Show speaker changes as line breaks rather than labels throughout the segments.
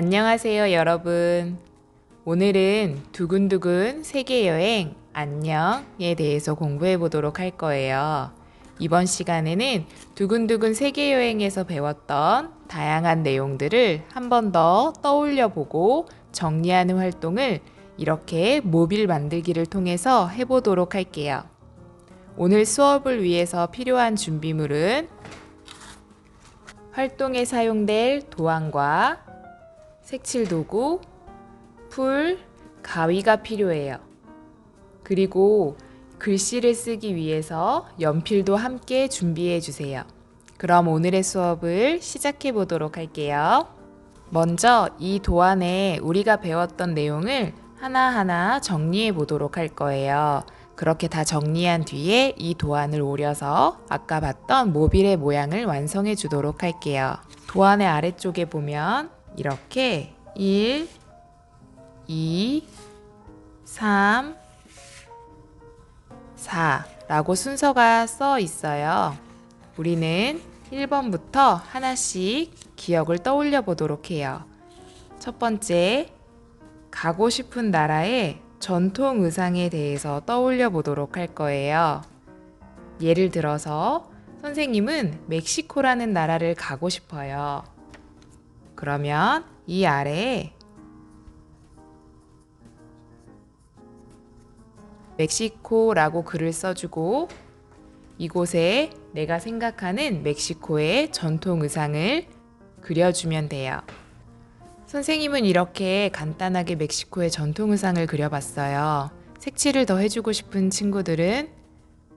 안녕하세요, 여러분. 오늘은 두근두근 세계여행 안녕에 대해서 공부해 보도록 할 거예요. 이번 시간에는 두근두근 세계여행에서 배웠던 다양한 내용들을 한 번 더 떠올려 보고 정리하는 활동을 이렇게 모빌 만들기를 통해서 해보도록 할게요. 오늘 수업을 위해서 필요한 준비물은 활동에 사용될 도안과 색칠 도구, 풀, 가위가 필요해요. 그리고 글씨를 쓰기 위해서 연필도 함께 준비해 주세요. 그럼 오늘의 수업을 시작해 보도록 할게요. 먼저 이 도안에 우리가 배웠던 내용을 하나하나 정리해 보도록 할 거예요. 그렇게 다 정리한 뒤에 이 도안을 오려서 아까 봤던 모빌의 모양을 완성해 주도록 할게요. 도안의 아래쪽에 보면 이렇게 1, 2, 3, 4 라고 순서가 써 있어요. 우리는 1번부터 하나씩 기억을 떠올려 보도록 해요. 첫 번째, 가고 싶은 나라의 전통 의상에 대해서 떠올려 보도록 할 거예요. 예를 들어서 선생님은 멕시코라는 나라를 가고 싶어요. 그러면 이 아래에 멕시코라고 글을 써주고 이곳에 내가 생각하는 멕시코의 전통 의상을 그려주면 돼요. 선생님은 이렇게 간단하게 멕시코의 전통 의상을 그려봤어요. 색칠을 더 해주고 싶은 친구들은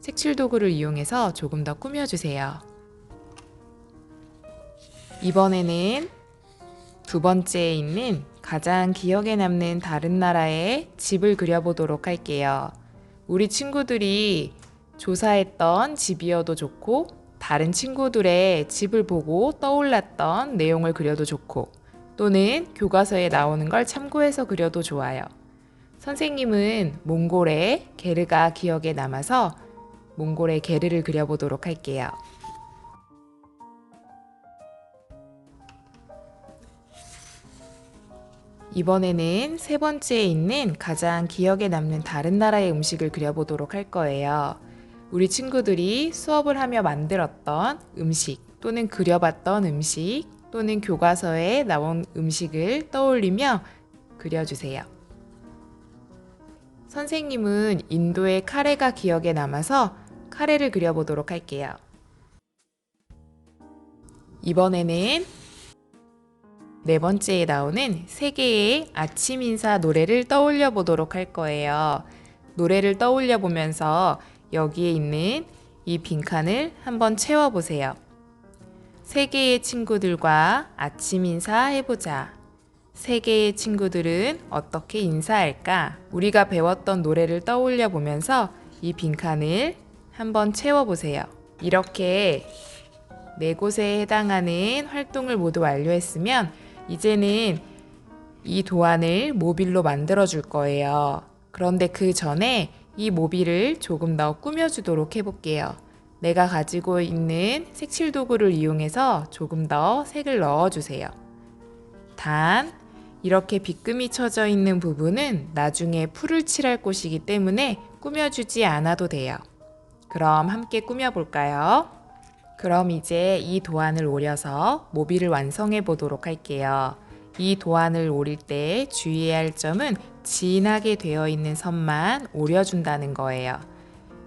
색칠 도구를 이용해서 조금 더 꾸며주세요. 이번에는 두 번째에 있는 가장 기억에 남는 다른 나라의 집을 그려보도록 할게요. 우리 친구들이 조사했던 집이어도 좋고, 다른 친구들의 집을 보고 떠올랐던 내용을 그려도 좋고, 또는 교과서에 나오는 걸 참고해서 그려도 좋아요. 선생님은 몽골의 게르가 기억에 남아서 몽골의 게르를 그려보도록 할게요. 이번에는 세 번째에 있는 가장 기억에 남는 다른 나라의 음식을 그려보도록 할 거예요. 우리 친구들이 수업을 하며 만들었던 음식 또는 그려봤던 음식 또는 교과서에 나온 음식을 떠올리며 그려주세요. 선생님은 인도의 카레가 기억에 남아서 카레를 그려보도록 할게요. 이번에는 네 번째에 나오는 세 개의 아침 인사 노래를 떠올려 보도록 할 거예요. 노래를 떠올려 보면서 여기에 있는 이 빈칸을 한번 채워 보세요. 세 개의 친구들과 아침 인사 해보자. 세 개의 친구들은 어떻게 인사할까? 우리가 배웠던 노래를 떠올려 보면서 이 빈칸을 한번 채워 보세요. 이렇게 네 곳에 해당하는 활동을 모두 완료했으면 이제는 이 도안을 모빌로 만들어 줄 거예요. 그런데 그 전에 이 모빌을 조금 더 꾸며주도록 해볼게요. 내가 가지고 있는 색칠 도구를 이용해서 조금 더 색을 넣어주세요. 단, 이렇게 빗금이 쳐져 있는 부분은 나중에 풀을 칠할 곳이기 때문에 꾸며주지 않아도 돼요. 그럼 함께 꾸며볼까요? 그럼 이제 이 도안을 오려서 모빌을 완성해 보도록 할게요. 이 도안을 오릴 때 주의해야 할 점은 진하게 되어 있는 선만 오려준다는 거예요.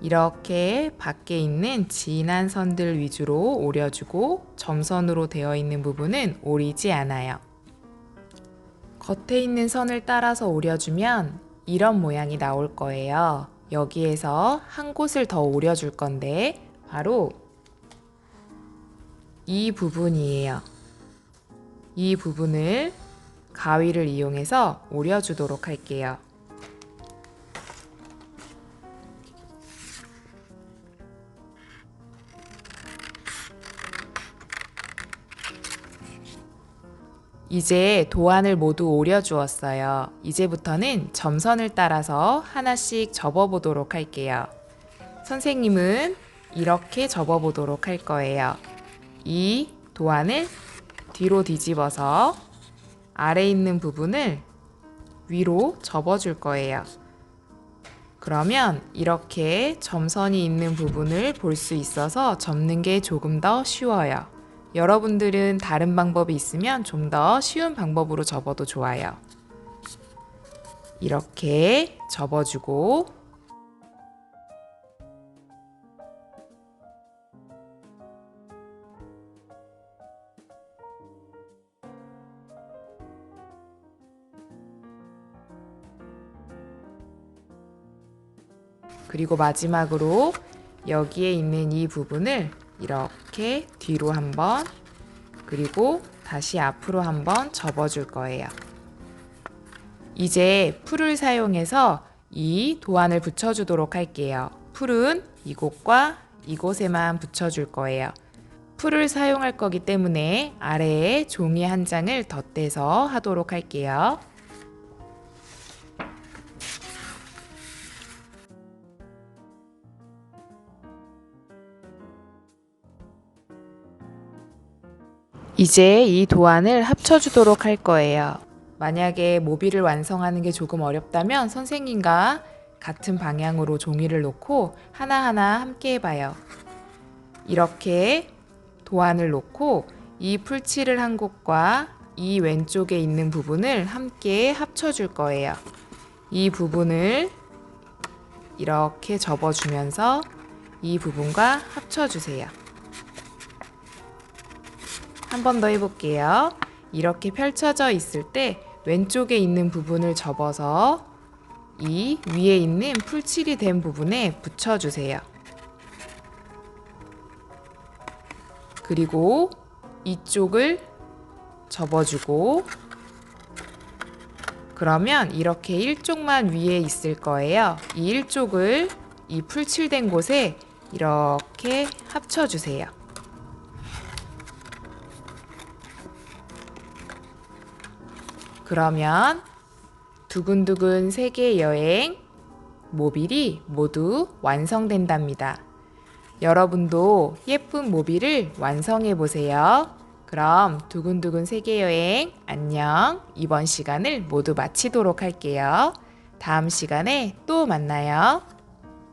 이렇게 밖에 있는 진한 선들 위주로 오려주고 점선으로 되어 있는 부분은 오리지 않아요. 겉에 있는 선을 따라서 오려주면 이런 모양이 나올 거예요. 여기에서 한 곳을 더 오려줄 건데 바로 이 부분이에요. 이 부분을 가위를 이용해서 오려주도록 할게요. 이제 도안을 모두 오려주었어요. 이제부터는 점선을 따라서 하나씩 접어보도록 할게요. 선생님은 이렇게 접어보도록 할 거예요. 이 도안을 뒤로 뒤집어서 아래 있는 부분을 위로 접어줄 거예요. 그러면 이렇게 점선이 있는 부분을 볼 수 있어서 접는 게 조금 더 쉬워요. 여러분들은 다른 방법이 있으면 좀 더 쉬운 방법으로 접어도 좋아요. 이렇게 접어주고 그리고 마지막으로 여기에 있는 이 부분을 이렇게 뒤로 한번 그리고 다시 앞으로 한번 접어줄 거예요. 이제 풀을 사용해서 이 도안을 붙여주도록 할게요. 풀은 이곳과 이곳에만 붙여줄 거예요. 풀을 사용할 거기 때문에 아래에 종이 한 장을 덧대서 하도록 할게요. 이제 이 도안을 합쳐주도록 할 거예요. 만약에 모비를 완성하는 게 조금 어렵다면 선생님과 같은 방향으로 종이를 놓고 하나하나 함께 해봐요. 이렇게 도안을 놓고 이 풀칠을 한 곳과 이 왼쪽에 있는 부분을 함께 합쳐줄 거예요. 이 부분을 이렇게 접어주면서 이 부분과 합쳐주세요. 한 번 더 해볼게요. 이렇게 펼쳐져 있을 때 왼쪽에 있는 부분을 접어서 이 위에 있는 풀칠이 된 부분에 붙여주세요. 그리고 이쪽을 접어주고 그러면 이렇게 일쪽만 위에 있을 거예요. 이 일쪽을 이 풀칠된 곳에 이렇게 합쳐주세요. 그러면 두근두근 세계 여행 모빌이 모두 완성된답니다. 여러분도 예쁜 모빌을 완성해 보세요. 그럼 두근두근 세계 여행 안녕. 이번 시간을 모두 마치도록 할게요. 다음 시간에 또 만나요.